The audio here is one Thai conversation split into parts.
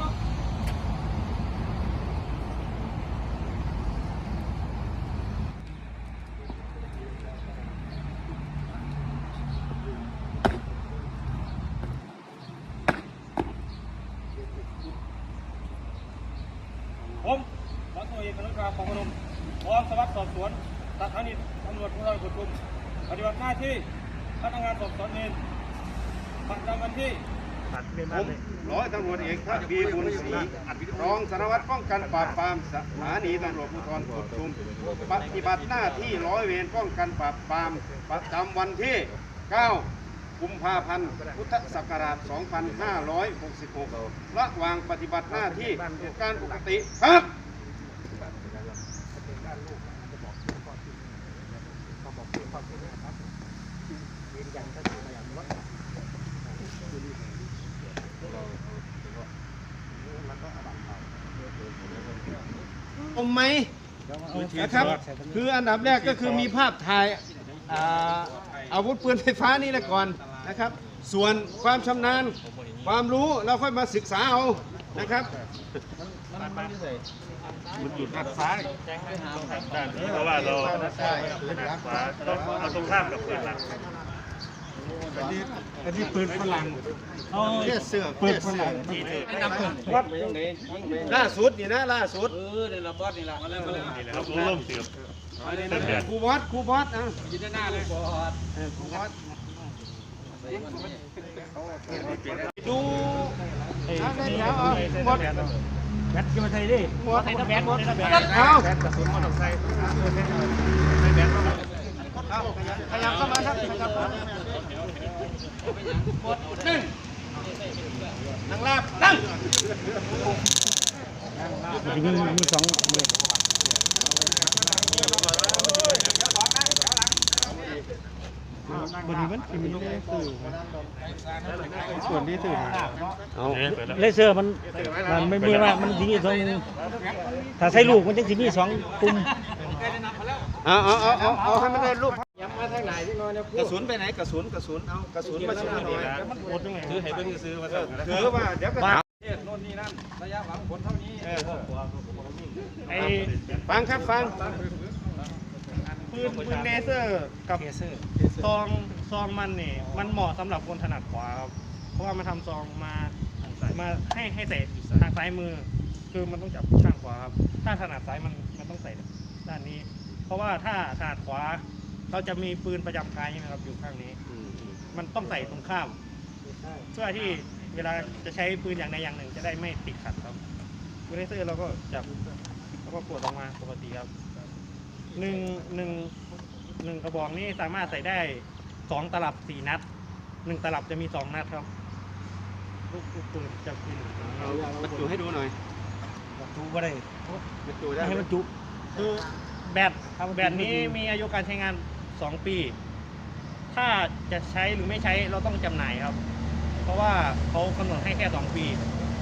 ผมร้อยตำรวจเอกกนุกาของพนมพร้อมสวัสดิ์สอบสวนสถานีตำรวจภูธรกุดชุม ปฏิบัติหน้าที่พนักงานสอบสวนเองประจำวันที่ ผมร้อยตำรวจเอกทักบีบุญศรีรองสารวัตรป้องกันปราบปรามสถานีตำรวจภูธรกุดชุมปฏิบัติหน้าที่ร้อยเวรป้องกันปราบปรามประจำวันที่ 9 กุมภาพันธ์ พุทธศักราช 2566 ระหว่างปฏิบัติหน้าที่การปกติครับผม ไหมนะครับ คืออันดับแรกก็คือมีภาพถ่ายอ่าอาวุธปืนไฟฟ้านี่แหละก่อนนะครับ ส่วนความชำนาญความรู้เราค่อยมาศึกษาเอานะครับมันอยู่ด้านซ้ายด้านนี้เพราะว่าเราด้านขวาเราเอาตรงข้ามกับปืนหลัก อันนี้ปืนฝรั่งแค่เสื้อปืนฝรั่งที่นี่ล่าสุดนี่นะล่าสุดนี่แหละครับร่มเสือครูบอสครูบอสอะยืนหน้าเลยเออครูบอสดูเอาได้เดี๋ยวเอาหมดแบตกี่มาใส่ดิหมดใส่ตะแบตหมดใส่ตะแบตเอากระสุนมอเตอร์ไซค์เอาขยับเข้ามาครับขยับเข้ามาห นึ่งนั่งลาบนั่งมีมีสองเม็ดบนนี้มันมีสื่อส่วนที่สื่อเลเซอร์มันมันไม่มีว่ามันยิงอีกสองถ้าใส่ลูกมันจะมีสองปุ่มเอาเอาเอาเอาให้มันได้รูป ย้ำมาทางไหนที่น้อยนะกระสุนไปไหนกระสุนกระสุนเอากระสุนมาช่วยหน่อยซื้อให้เพิ่งซื้อมาแล้วถือว่าเดี๋ยวก็โน่นนี่นั่นระยะหลังผลเท่านี้ไอ้ฟังครับฟังปืนปืนเลเซอร์กับซองซองมันนี่มันเหมาะสำหรับคนถนัดขวาครับเพราะว่ามันทำซองมามาให้ให้ใส่ทางซ้ายมือ คือมันต้องจับข้างขวาครับถ้าถนัดซ้ายมันมันต้องใส่ด้านนี้ เพราะว่าถ้าถนัดขวา เราจะมีปืนประจำกายใช่ไหมครับอยู่ข้างนี้มันต้องใส่ตรงข้าม เพื่อที่เวลาจะใช้ปืนอย่างใดอย่างหนึ่ง จะได้ไม่ติดขัดครับปืนเลเซอร์เราก็จับแล้วก็กดออกมาปกติครับหนึ่งหนึ่งหนึ่งกระบอกนี้สามารถใส่ได้สองตลับสี่นัดหนึ่งตลับจะมีสองนัดครับลูกลูกปืนจะเป็นเอาบรรจุให้ดูหน่อยจุก็ได้บรรจุได้ไม่ให้ไหมมันจุคือแบตแบตนี้มีอายุการใช้งาน สองปี ถ้าจะใช้หรือไม่ใช้เราต้องจำหน่ายครับ เพราะว่าเขากำหนดให้แค่สองปี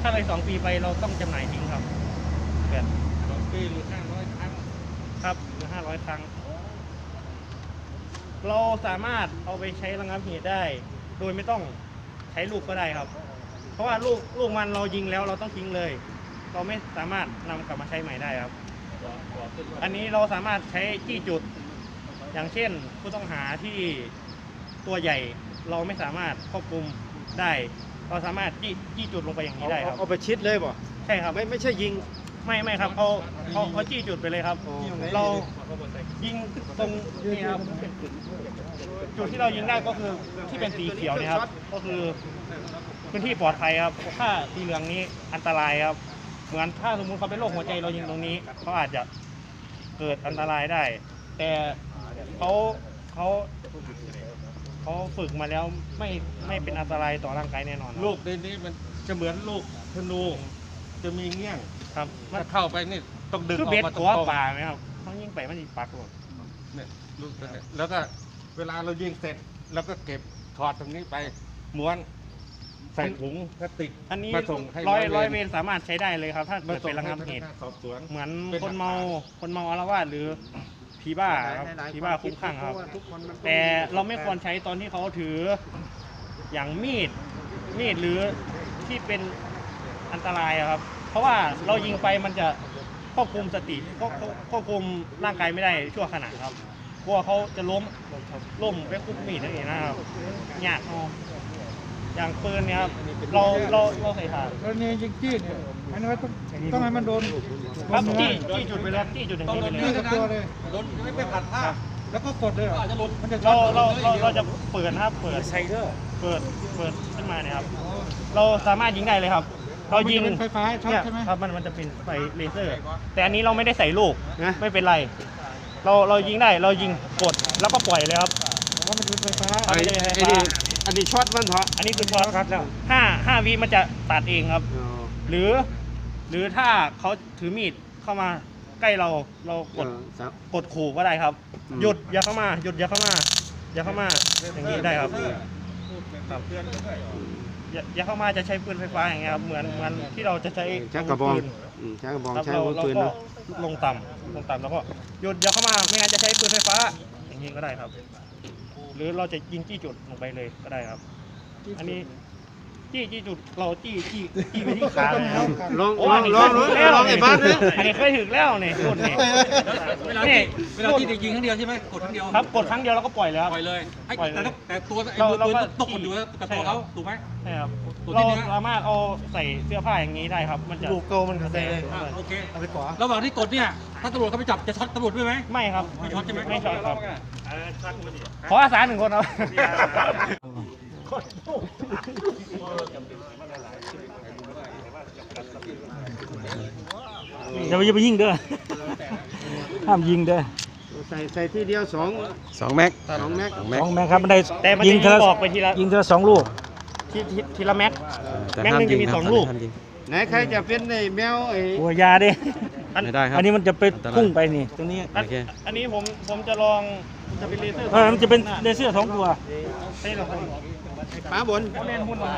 ถ้าเลยสองปีไปเราต้องจำหน่ายทิ้งครับแบตสองปีหรือห้าร้อยครั้งครับหรือห้าร้อยครั้ง เราสามารถเอาไปใช้ระงับเหตุได้ โดยไม่ต้องใช้ลูกก็ได้ครับ เพราะว่าลูกลูกมันเรายิงแล้วเราต้องทิ้งเลย เราไม่สามารถนำกลับมาใช้ใหม่ได้ครับ อันนี้เราสามารถใช้จี้จุด อย่างเช่นผู้ต้องหาที่ตัวใหญ่เราไม่สามารถควบคุมได้ เราสามารถจี้จี้จุดลงไปอย่างนี้ได้ครับเอาไปชิดเลยบ่ใช่ครับไม่ไม่ใช่ยิง ไม่ไม่ครับเขาเขาเขาจี้จุดไปเลยครับอ๋อเรายิงตรงนี่ครับจุดที่เรายิงได้ก็คือที่เป็นสีเขียวเนี่ยครับ ก็คือพื้นที่ปลอดภัยครับถ้าสีเหลืองนี้อันตรายครับ เหมือนถ้าสมมุติเขาเป็นโรคหัวใจเรายิงตรงนี้เขาอาจจะเกิดอันตรายได้ แต่ เขาเขาเขาฝึกมาแล้วไม่ไม่เป็นอันตรายต่อร่างกายแน่นอนครับลูกในนี้มันจะเหมือนลูกธนูจะมีเงี้ยงครับมันถ้าเข้าไปนี่ต้องดึงคือออเบ็ดกมาตรตัวงๆป่าไหมครับเขายิงไปมันจะปักหมดเนี่ยลูกนั่นแหละแล้วก็เวลาเรายิงเสร็จแล้วก็เก็บถอดตรงนี้ไปม้วน ใส่ถุงพลาสติกอันนี้มาส่งให้ร้อยร้ร้ออยยเวเวรรสามารถใช้ได้เลยครับ ถ้ามาเกิดส่เป็นงระให้งับพนักเหตุงานสอบสวน เหมือนเป็นคนเมาหลักฐานคนเมาอารวาสหรือ ผีบ้าครับหลายๆผีบ้าควมคุ้มข้างครับ เพาะว่าทุกคนมันแต่เราไม่ควรใช้ตอนที่เขาถืออย่างมีดมีดหรือที่เป็นอันตรายอะครับ เพราะว่าเรายิงไปมันจะควบคุมสติควบควบควบคุมร่างกายไม่ได้ชั่วขณะครับกลัวเขาจะล้มล้มไปคุบมีดอย่างนี้นะครับยากเอา อย่างปืนเนี่ยครับเราเราเราใส่ถ่านกรณียิงจี้เนี่ยอันนี้ว่าต้องต้องให้มันโดนครับโดนจี้เนื้อจี้จุดไปแล้วจี้จุดอย่างนี้ไปเลยจี้กับตัวเลยโดนไม่ผัดผ้าแล้วก็กดเลยเหรอมันจะช็เราอตเราเราเราจะเปิดนะครับเปิดไซเดอร์เปิดเปิดขึ้นมาเนี่ยครับ เราสามารถยิงได้เลยครับ เรายิงมันจะเป็นไฟฟ้าช็อตเนี่ยใช่ไหมครับมันมันจะเป็นไฟเลเซอร์ แต่อันนี้เราไม่ได้ใส่ลูกนะไม่เป็นไร เราเรายิงได้เรายิงกดแล้วก็ปล่อยเลยครับว่ามันเป็นไฟฟ้าครับไอ้มันจะเป็นไฟไอ้ฟ้านี่อันนี้ช็อตมันเถอะอันนี้คือช็อตครับแล้วห้าห้าวิมันจะตัดเองครับ อ๋อ หรือ หรือถ้าเขาถือมีดเข้ามาใกล้เราเรากดเออสามกดขู่ก็ได้ครับ อืม หยุดอย่าเข้ามาหยุดอย่าเข้ามาอย่าเข้ามาอย่างนี้ได้ครับครับอย่าอย่าเข้ามาจะใช้ปืนไฟฟ้าอย่างเงี้ยครับเหมือนเหมือนที่เราจะใช้ชักกระบองาวุธปืน อืมชักกระบองครับใช้เราอาวุธเราปืนก็เนาะลงต่ำลงต่ำแล้วก็หยุดอย่าเข้ามาไม่งั้นจะใช้ปืนไฟฟ้า อย่างนี้ก็ได้ครับห รือเราจะยิงจี้จุดลงไปเลยก็ได้ครับ อันนี้ จี้จี้จุดเราจี้จี้จี้ไปที่ขาเลยครับลองโอ้ลองนนี้ลองเคลยองถึงแล้วลองไอ้บ้านเนี่ยอันนี้เคยถึงแล้วนี่รุ่นนี่เวลานี่ที่เวลาที่เด็กยิงครั้งเดียวใช่ไหมกดครั้งเดียวครับกดครั้งเดียวแล้วก็ปล่อยเลยครับปล่อยเลยให้ปล่อยเลยแต่ต้องแต่ตัวไอ้เรามือเราปืนก็ตกคนอยู่กับตัวเขาถูกไหมใช่ครับตัวเราที่เนี้ยสามารถเอาใส่เสื้อผ้าอย่างนี้ได้ครับมันจะลูกโตมันกระเซ็นเลยอ่าโอเคเอาไปขวาระหว่างที่กดเนี่ยถ้าตำรวจเขาไปจับจะช็อตตำรวจด้วยไหมไม่ครับไม่ช็อตใช่ไหมไม่ช็อตครับขออาสาหนึ่งคนครับ อย่าไปอย่าไปยิงเด้อ ห้ามยิงเด้อใส่ใส่ที่เดียวสองสองแม็กสองแม็กสองแม็กครับมันได้แต่มันยิจะงยิทีงละบอกไปทีละยิงทีละสองลูกทีทีทีละแม็กแต่แม็กห้ามหนึ่งยิจะงมีนะครับสองลูกห้ามยิงไหนใครจะเป็นไอ้แมวไอ้โอ้ยาดิอันไม่ได้ครับอันนี้มันจะไปพุ่งไปนี่ตรงนี้อันโอเคอันนี้ผมผมจะลองจะเป็นเลเซอร์เออมันจะเป็นเลเซอร์สองตัวใช่หรอครับป้าบนเขาเล่นหุ้นมา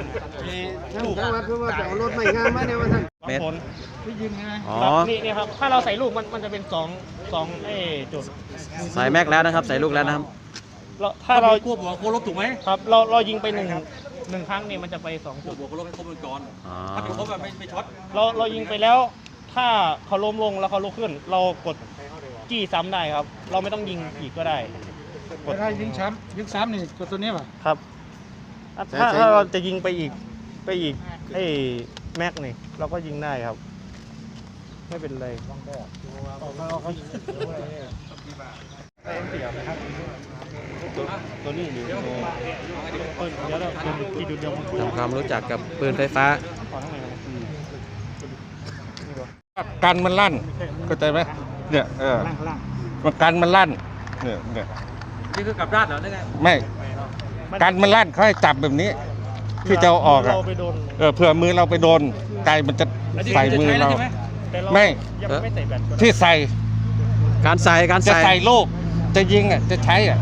เอ่อท่านจังหวัดเพื่อว่าจะเอารถไม่งามมาเนี่ยว่าท่าน สองผลที่ยิงไงอ๋อ ครับนี่นี่ครับ ถ้าเราใส่ลูกมันมันจะเป็นสองสองเอ้จุดใส่แม็กแล้วนะครับ ใส่ลูกแล้วนะครับ เราถ้าเราควบหัวโคลบถูกไหมครับเราเรายิงไปหนึ่งหนึ่งครั้งเนี่ยมันจะไปสองควจุบดหัวโคลบให้ครบวงจรอ๋อ ถ้าเป็นครบแบบไม่ไม่ช็อตเราเรายิงไปแล้ว ถ้าเขาล้มลงแล้วเขาลุกขึ้น เรากดจี้ซ้ำได้ครับ เราไม่ต้องยิงอีกก็ได้แต่ถ้ายิงช้ำยิงซ้ำนี่กดตัวนี้ป่ะครับ ถ้าถ้าเราจะยิงไปอีกไปอีกไอ้ แม็กนี่เราก็ยิงได้ครับ ไม่เป็นไรตัวนี้อยู่เดี๋ยวเดี๋ยวเราที่ดูเดียวทำความรู้จักกับปืนไฟฟ้าขอข้างในะกันมันลั่นเข้าใจไหมเนี่ยเออล่างล่างมันกันมันลั่นเนี่ยเนี่ยนี่คือกลับด้านเหรอได้ไงไม่กันมันลั่นเขาให้จับแบบนี้ ที่จะเอาออกอะเราไปโดนเออเผื่อมือเราไปโดนไก่มันจะใส่มือเรา แต่เราไม่ ยังไม่ใส่แบตก็ได้ที่ใส่การใส่การจะใส่ใส่ลูก จะยิงอะจะใช้อะ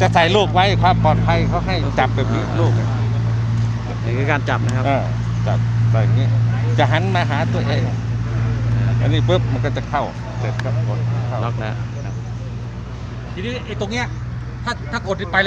จะใส่ลูกไว้ความปลอดภัยเขาให้จับแบบนี้ลูกอะนี่คือการจับนะครับเออจับใส่อย่างนี้ จะหันมาหาตัวเอง อันนี้ปุ๊บมันก็จะเข้าเสร็จก็กดเข้า ล็อกแล้ว ทีนี้ไอ้ตรงเนี้ยถ้าถ้ากดไป